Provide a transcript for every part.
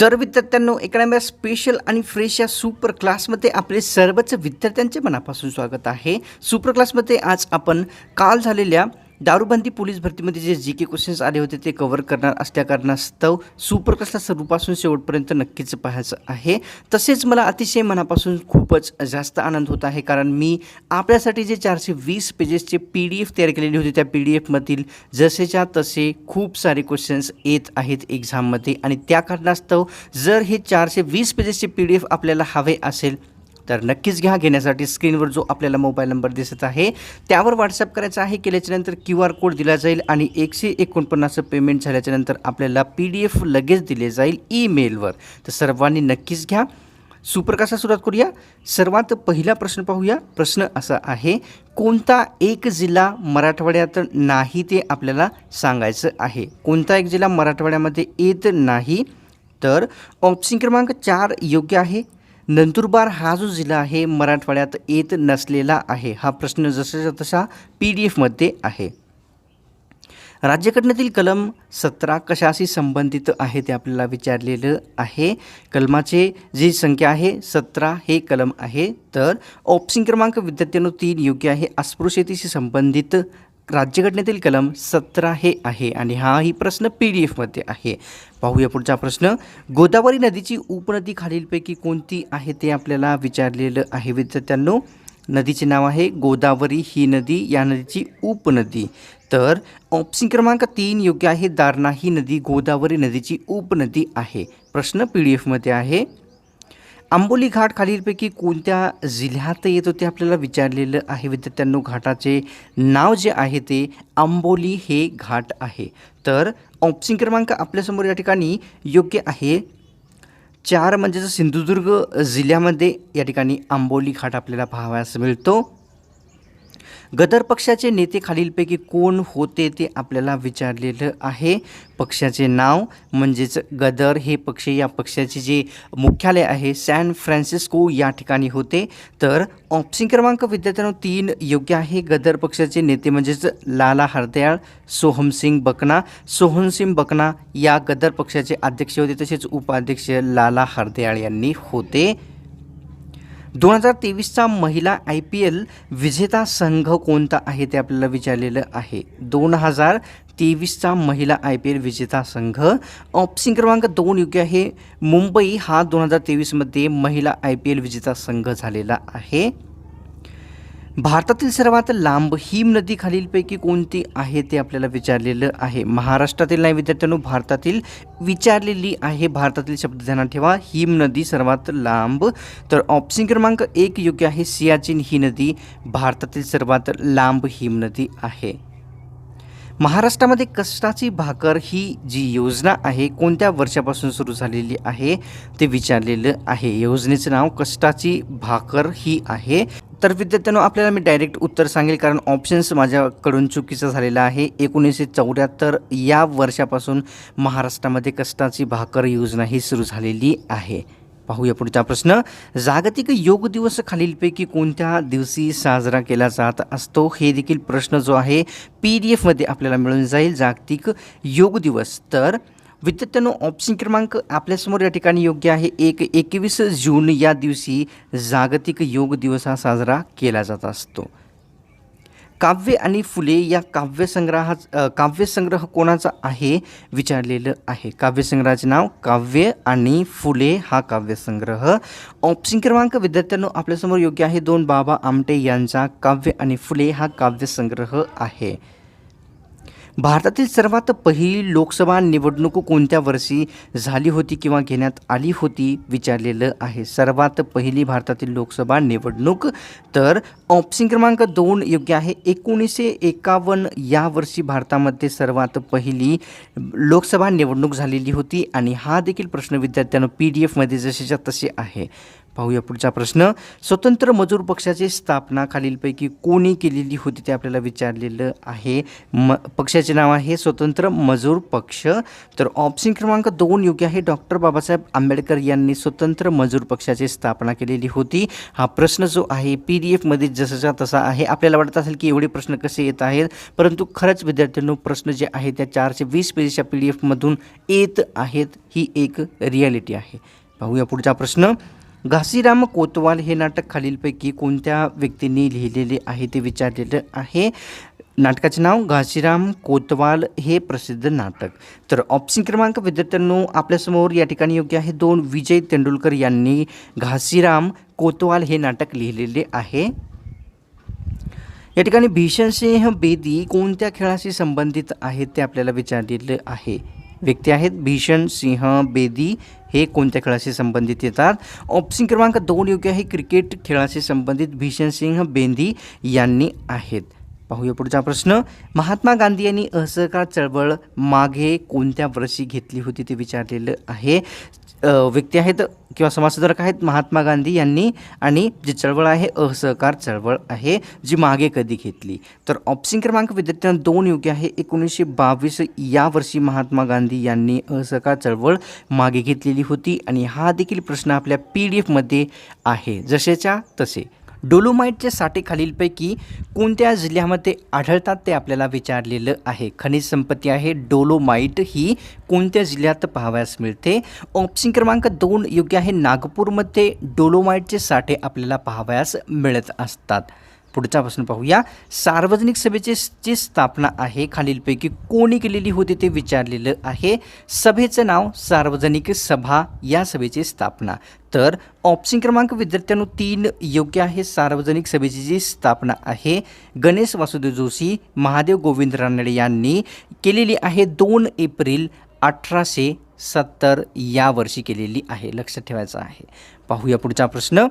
तर विद्यार्थ्यांनो academy special आणि फ्रेश या सुपर क्लासमध्ये आपले सर्वच विद्यार्थ्यांचे मनापासून स्वागत आहे. सुपर क्लासमध्ये आज आपण काल झालेल्या दारूबंदी पोलीस भरतीमध्ये जे जी के क्वेश्चन्स आले होते ते कव्हर करणार असल्या कारणास्तव सुपरकास्टला क्लासला शेवटपर्यंत नक्कीच पाहायचं आहे. तसेच मला अतिशय मनापासून खूपच जास्त आनंद होत आहे कारण मी आपल्यासाठी जे चारशे वीस पेजेसचे पी डी एफ तयार केलेली होती त्या पी डी एफमधील जसेच्या तसे खूप सारे क्वेश्चन्स येत आहेत एक्झाममध्ये आणि त्या कारणास्तव जर हे चारशे वीस पेजेसचे पी डी एफ आपल्याला हवे असेल तर नक्कीच घ्या. घेण्यासाठी स्क्रीनवर जो आपल्याला मोबाईल नंबर दिसत आहे त्यावर व्हॉट्सअप करायचा आहे. केल्याच्यानंतर क्यू आर कोड दिला जाईल आणि एकशे एकोणपन्नासचं पेमेंट झाल्याच्यानंतर आपल्याला पी डी एफ लगेच दिले जाईल ईमेलवर तर सर्वांनी नक्कीच घ्या. सुपर कसा सुरुवात करूया. सर्वात पहिला प्रश्न पाहूया. प्रश्न असा आहे कोणता एक जिल्हा मराठवाड्यात नाही ते आपल्याला सांगायचं आहे? कोणता एक जिल्हा मराठवाड्यामध्ये येत नाही? तर ऑप्शन क्रमांक चार योग्य आहे. नंदुरबार हा जो जिल्हा आहे मराठवाड्यात येत नसलेला आहे हा प्रश्न जसाच्या तसा पी डी एफमध्ये आहे. राज्यघटनेतील कलम सतरा कशाशी संबंधित आहे ते आपल्याला विचारलेलं आहे. कलमाचे जी संख्या आहे सतरा हे कलम आहे. तर ऑप्शन क्रमांक विद्यार्थ्यांनो तीन योग्य आहे. अस्पृश्यतेशी संबंधित राज्यघटनेतील कलम सतरा हे आहे आणि हाही प्रश्न पी डी एफमध्ये आहे. पाहूया पुढचा प्रश्न. गोदावरी नदीची उपनदी खालीलपैकी कोणती आहे ते आपल्याला विचारलेलं आहे. विद्यार्थ्यांनो नदीचे नाव आहे गोदावरी ही नदी या नदीची उपनदी. तर ऑप्शन क्रमांक तीन योग्य आहे. दारणा ही नदी गोदावरी नदीची उपनदी आहे. प्रश्न पी डी एफमध्ये आहे. आंबोली घाट खालीलपैकी कोणत्या जिल्ह्यात येतो ते आपल्याला विचारलेलं आहे? विद्यार्थ्यांनो घाटाचे नाव जे आहे ते आंबोली हे घाट आहे. तर ऑप्शन क्रमांक आपल्यासमोर या ठिकाणी योग्य आहे. चार म्हणजेच सिंधुदुर्ग जिल्ह्यामध्ये या ठिकाणी आंबोली घाट आपल्याला पाहावयास मिळतो. गदर पक्षाचे नेते खालीलपैकी कोण होते ते आपल्याला विचारलेलं आहे. पक्षाचे नाव म्हणजेच गदर हे पक्ष या पक्षाचे जे मुख्यालय आहे सॅन फ्रान्सिस्को या ठिकाणी होते. तर ऑप्शन क्रमांक विद्यार्थ्यांनो तीन योग्य आहे. गदर पक्षाचे नेते म्हणजेच लाला हरदयाळ सोहमसिंग बकना. सोहनसिंग बकना या गदर पक्षाचे अध्यक्ष होते तसेच उपाध्यक्ष लाला हरदयाळ यांनी होते. दोन हजार तेवीसचा महिला आय पी एल विजेता संघ कोणता आहे ते आपल्याला विचारलेलं आहे. दोन हजार तेवीसचा महिला आय पी एल विजेता संघ. ऑप्शन क्रमांक दोन योग्य आहे. मुंबई हा दोन हजार तेवीसमध्ये महिला आय पी एल विजेता संघ झालेला आहे. भारतातील सर्वात लांब हिम नदी खालीलपैकी कोणती आहे ते आपल्याला विचारलेलं आहे. महाराष्ट्रातील नाही विद्यार्थ्यांनो भारतातील विचारलेली आहे. भारतातील शब्द ध्यानात ठेवा. हिम नदी सर्वात लांब. तर ऑप्शन क्रमांक एक योग्य आहे. सियाचिन ही नदी भारतातील सर्वात लांब हिम नदी आहे. महाराष्ट्रामध्ये कष्टाची भाकर ही जी योजना आहे कोणत्या वर्षापासून सुरू झालेली आहे ते विचारलेलं आहे. योजनेचं नाव कष्टाची भाकर ही आहे. तर विद्यार्थ्यांनो आपल्याला मी डायरेक्ट उत्तर सांगेल कारण ऑप्शन्स माझ्याकडून चुकीचं झालेलं आहे. एकोणीसशे चौऱ्याहत्तर या वर्षापासून महाराष्ट्रामध्ये कष्टाची भाकर योजना ही सुरू झालेली आहे. पाहूया पुढचा प्रश्न. जागतिक योग दिवस खालीलपैकी कोणत्या दिवशी साजरा केला जात असतो? हे देखील प्रश्न जो आहे पी डी एफमध्ये आपल्याला मिळून जाईल. जागतिक योग दिवस. तर विद्यार्थ्यांनो ऑप्शन क्रमांक आपल्यासमोर या ठिकाणी योग्य आहे. एक एकवीस जून या दिवशी जागतिक योग दिवस हा साजरा केला जात असतो. काव्य आणि फुले या काव्यसंग्रहा काव्यसंग्रह कोणाचा आहे विचारलेलं आहे. काव्यसंग्रहाचे नाव काव्य आणि फुले हा काव्यसंग्रह ऑप्शन क्रमांक विद्यार्थ्यांनो आपल्यासमोर योग्य आहे दोन बाबा आमटे यांचा काव्य आणि फुले हा काव्यसंग्रह आहे. भारतातील सर्वात पहिली लोकसभा निवडणूक कोणत्या वर्षी झाली होती किंवा घेण्यात आली होती विचारलेलं आहे. सर्वात पहिली भारतातील लोकसभा निवडणूक तर ऑप्शन क्रमांक दोन योग्य आहे. एकोणीसशे एकावन्न या वर्षी भारतामध्ये सर्वात पहिली लोकसभा निवडणूक झालेली होती आणि हा देखील प्रश्न विद्यार्थ्यांना पी डी एफमध्ये जसेच्या तसे आहे. पाहूया पुढचा प्रश्न. स्वतंत्र मजूर पक्षाची स्थापना खालीलपैकी कोणी केलेली होती ते आपल्याला विचारलेलं आहे. म पक्षाचे नाव आहे स्वतंत्र मजूर पक्ष. तर ऑप्शन क्रमांक दोन योग्य आहे. डॉक्टर बाबासाहेब आंबेडकर यांनी स्वतंत्र मजूर पक्षाची स्थापना केलेली होती. हा प्रश्न जो आहे पी डी एफमध्ये जसाचा तसा आहे. आपल्याला वाटत असेल की एवढे प्रश्न कसे येत आहेत? परंतु खरंच विद्यार्थ्यांनो प्रश्न जे आहे त्या चारशे वीस पेजच्या पी डी एफमधून येत आहेत. ही एक रियालिटी आहे. पाहूया पुढचा प्रश्न. घासीराम कोतवाल हे नाटक खालीलपैकी कोणत्या व्यक्तींनी लिहिलेले आहे ते विचारलेलं आहे. नाटकाचे नाव घासीराम कोतवाल हे प्रसिद्ध नाटक. तर ऑप्शन क्रमांक विद्यार्थ्यांनो आपल्यासमोर या ठिकाणी योग्य आहे दोन विजय तेंडुलकर यांनी घासीराम कोतवाल हे नाटक लिहिलेले आहे. या ठिकाणी भीषणसिंह बेदी कोणत्या खेळाशी संबंधित आहेत ते आपल्याला विचारलेलं आहे. व्यक्ती आहेत भीषण सिंह बेदी हे कोणत्या खेळाशी संबंधित येतात? ऑप्शन क्रमांक दोन योग्य है क्रिकेट खेळाशी संबंधित भीषण सिंह बेंदी यानी आहेत. पाहूया पुढचा प्रश्न. महात्मा गांधी यांनी असहकार चळवळ मागे कोणत्या वर्षी घेतली होती ते विचारलेलं आहे. व्यक्ती आहेत किंवा समाजसुधारक आहेत महात्मा गांधी यांनी आणि जी चळवळ आहे असहकार चळवळ आहे जी मागे कधी घेतली. तर ऑप्शन क्रमांक विद्यार्थ्यांना दोन योग्य आहे. एकोणीसशे बावीस या वर्षी महात्मा गांधी यांनी असहकार चळवळ मागे घेतलेली होती आणि हा देखील प्रश्न आपल्या पी डी एफमध्ये आहे. जसेच्या तसे. डोलोमाईटचे साठे खालीलपैकी कोणत्या जिल्ह्यामध्ये आढळतात ते आपल्याला विचारलेलं आहे. खनिज संपत्ती आहे डोलोमाईट ही कोणत्या जिल्ह्यात पाहावयास मिळते? ऑप्शन क्रमांक दोन योग्य आहे. नागपूरमध्ये डोलोमाईटचे साठे आपल्याला पाहावयास मिळत असतात. पुढचा प्रश्न पाहूया. सार्वजनिक सभेची जी स्थापना आहे खालीलपैकी कोणी केलेली होती ते विचारलेलं आहे. सभेचं नाव सार्वजनिक सभा या सभेची स्थापना. तर ऑप्शन क्रमांक विद्यार्थ्यांनो तीन योग्य आहे. सार्वजनिक सभेची जी स्थापना आहे गणेश वासुदेव जोशी महादेव गोविंद रानडे यांनी केलेली आहे. दोन एप्रिल अठराशे सत्तर या वर्षी केलेली आहे. लक्षात ठेवायचं आहे. पाहूया पुढचा प्रश्न.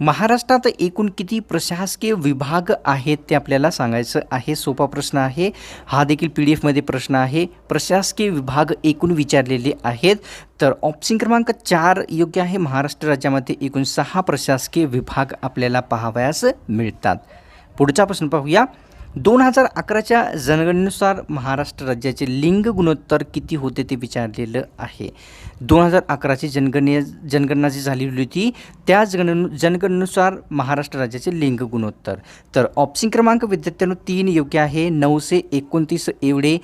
महाराष्ट्रात एकूण किती प्रशासकीय विभाग आहेत ते आपल्याला सांगायचं आहे? सोपा प्रश्न आहे. हा देखील पी डी एफमध्ये प्रश्न आहे. प्रशासकीय विभाग एकूण विचारलेले आहेत. तर ऑप्शन क्रमांक चार योग्य आहे. महाराष्ट्र राज्यामध्ये एकूण सहा प्रशासकीय विभाग आपल्याला पाहावयास मिळतात. पुढचा प्रश्न पाहूया. दोन हजार अकराच्या जनगणनेनुसार महाराष्ट्र राज्याचे लिंग गुणोत्तर किती होते ते विचारलेलं आहे. दोन हजार अकराची जनगणने जनगणना जी झालेली होती त्या जनगण जनगणनेनुसार महाराष्ट्र राज्याचे लिंग गुणोत्तर. तर ऑप्शन क्रमांक विद्यार्थ्यांनो तीन योग्य आहे. नऊशे एकोणतीस एवढे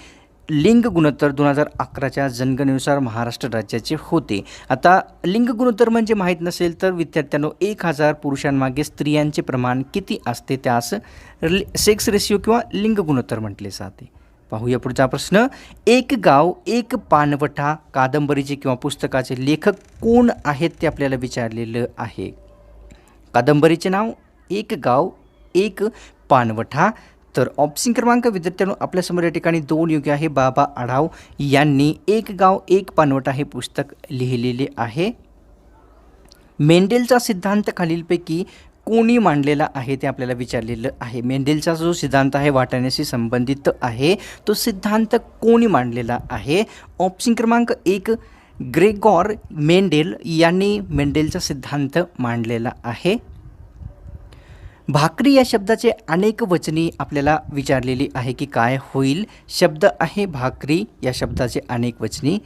लिंग गुणोत्तर दोन हजार अकराच्या जनगणनेनुसार महाराष्ट्र राज्याचे होते. आता लिंग गुणोत्तर म्हणजे माहीत नसेल तर विद्यार्थ्यांनो एक हजार पुरुषांमागे स्त्रियांचे प्रमाण किती असते? त्यास सेक्स रेशिओ किंवा लिंग गुणोत्तर म्हटले जाते. पाहूया पुढचा प्रश्न. एक गाव एक पानवठा कादंबरीचे किंवा पुस्तकाचे लेखक कोण आहेत ते आपल्याला विचारलेलं आहे. कादंबरीचे नाव एक गाव एक पानवठा तर ऑप्शन क्रमांक विद्यार्थ्यांनो आपल्यासमोर या ठिकाणी दोन योग्य आहे. बाबा आढाव यांनी एक गाव एक पानवटा हे पुस्तक लिहिलेले आहे. मेंडेलचा सिद्धांत खालीलपैकी कोणी मांडलेला आहे ते आपल्याला विचारलेलं आहे. मेंडेलचा जो सिद्धांत आहे वाटाण्याशी संबंधित आहे तो सिद्धांत कोणी मांडलेला आहे? ऑप्शन क्रमांक एक ग्रेगॉर मेंडेल यांनी मेंडेलचा सिद्धांत मांडलेला आहे. भाकरी या शब्दाचे अनेक वचनी आपल्याला विचारलेली आहे की काय होईल? शब्द आहे भाकरी या शब्दाचे अनेक वचनी.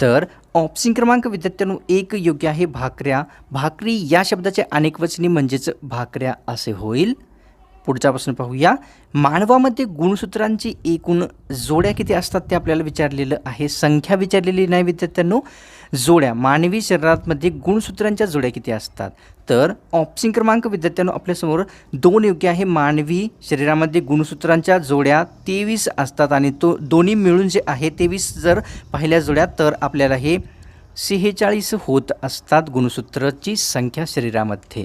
तर ऑप्शन क्रमांक विद्यार्थ्यांनो एक योग्य आहे भाकऱ्या. भाकरी या शब्दाचे अनेक वचनी म्हणजेच भाकऱ्या असे होईल. पुढचा प्रश्न पाहूया. मानवामध्ये गुणसूत्रांची एकूण जोड्या किती असतात ते आपल्याला विचारलेलं आहे. संख्या विचारलेली नाही विद्यार्थ्यांनो. जोड्या मानवी शरीरामध्ये गुणसूत्रांच्या जोड्या किती असतात? तर ऑप्शन क्रमांक विद्यार्थ्यांनो आपल्यासमोर दोन योग्य आहे. मानवी शरीरामध्ये गुणसूत्रांच्या जोड्या तेवीस असतात आणि तो दोन्ही मिळून जे आहे तेवीस जर पाहिल्या जोड्या तर आपल्याला हे सेहेचाळीस होत असतात गुणसूत्रची संख्या शरीरामध्ये.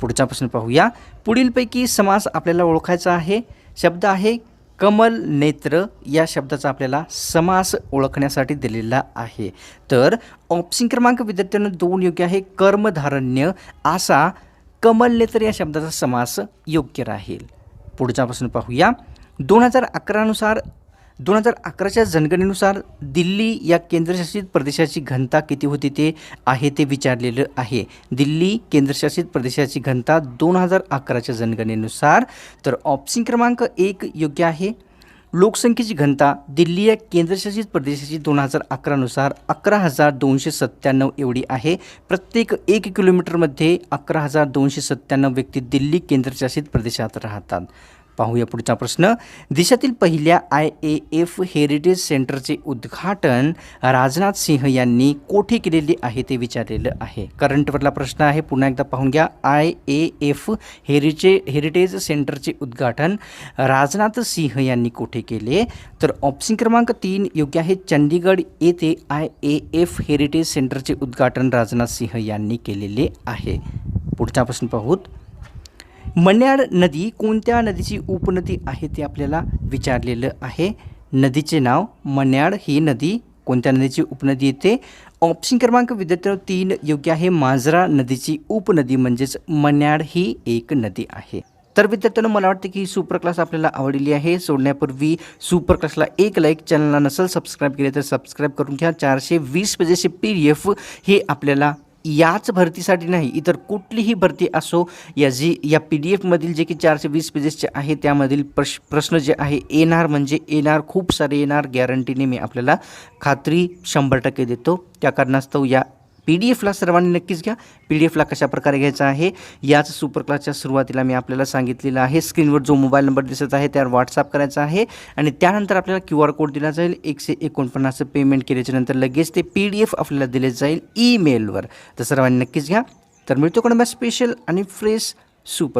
पुढचा प्रश्न पाहूया. पुढीलपैकी समास आपल्याला ओळखायचा आहे. शब्द आहे कमल नेत्र. या शब्दाचा आपल्याला समास ओळखण्यासाठी दिलेला आहे. तर ऑप्शन क्रमांक विद्यार्थ्यांना दोन योग्य आहे. कर्मधारण्य. असा कमल नेत्र या शब्दाचा समास योग्य राहील. पुढचा प्रश्न पाहूया. दोन हजार अकरानुसार दोन हजार अकराच्या जनगणनेनुसार दिल्ली या केंद्रशासित प्रदेशाची घनता किती होती ते आहे ते विचारलेलं आहे. दिल्ली केंद्रशासित प्रदेशाची घनता दोन हजार अकराच्या जनगणनेनुसार तर ऑप्शन क्रमांक एक योग्य आहे. लोकसंख्येची घनता दिल्ली या केंद्रशासित प्रदेशाची दोन हजार अकरानुसार अकरा हजार दोनशे सत्त्याण्णव एवढी आहे. प्रत्येक एक किलोमीटरमध्ये अकरा हजार दोनशे सत्त्याण्णव व्यक्ती दिल्ली केंद्रशासित प्रदेशात राहतात. पाहूया पुढचा प्रश्न. देशातील पहिल्या आय ए एफ हेरिटेज सेंटरचे उद्घाटन राजनाथ सिंह यांनी कोठे केलेले आहे ते विचारलेलं आहे. करंटवरला प्रश्न आहे पुन्हा एकदा पाहून घ्या. आय ए एफ हेरिचे हेरिटेज सेंटरचे उद्घाटन राजनाथ सिंह यांनी कोठे केले? तर ऑप्शन क्रमांक तीन योग्य आहे चंदीगड येथे आय ए एफ हेरिटेज सेंटरचे उद्घाटन राजनाथ सिंह यांनी केलेले आहे. पुढचा प्रश्न पाहूत. मन्याड नदी कोणत्या नदीची उपनदी आहे ते आपल्याला विचारलेलं आहे. नदीचे नाव मन्याड. ही नदी कोणत्या नदीची उपनदी येते? ऑप्शन क्रमांक विद्यार्थ्यांनो तीन योग्य आहे. मांजरा नदीची उपनदी म्हणजेच मन्याड ही एक नदी आहे. तर विद्यार्थ्यांनो मला वाटतं की सुपर क्लास आपल्याला आवडलेली आहे. सोडण्यापूर्वी सुपर क्लासला एक लाईक चॅनलला नसेल सबस्क्राईब केले तर सबस्क्राईब करून घ्या. चारशे वीस पेजेसचे पी डी एफ हे आपल्याला याच भरतीसाठी नाही इतर कुठलीही भरती असो या जी या पी डी एफमधील जे की चारशे वीस पेजेसचे आहे त्यामधील प्रश प्रश्न जे आहे येणार म्हणजे येणार खूप सारे येणार गॅरंटीने मी आपल्याला खात्री शंभर टक्के देतो. त्या कारणास्तव या पी डी एफला सर्वांनी नक्कीच घ्या. पी डी एफला कशा प्रकारे घ्यायचा आहे याच सुपर क्लासच्या सुरुवातीला मी आपल्याला सांगितलेलं आहे. स्क्रीनवर जो मोबाईल नंबर दिसत आहे त्यावर व्हॉट्सअप करायचा आहे. आणि त्यानंतर आपल्याला क्यू आर कोड दिला जाईल. एकशे एकोणपन्नास पेमेंट केल्याच्यानंतर लगेच ते पी डी एफ आपल्याला दिले जाईल ईमेलवर तर सर्वांनी नक्कीच घ्या. तर मिळतो कोणा स्पेशल आणि फ्रेश सुपर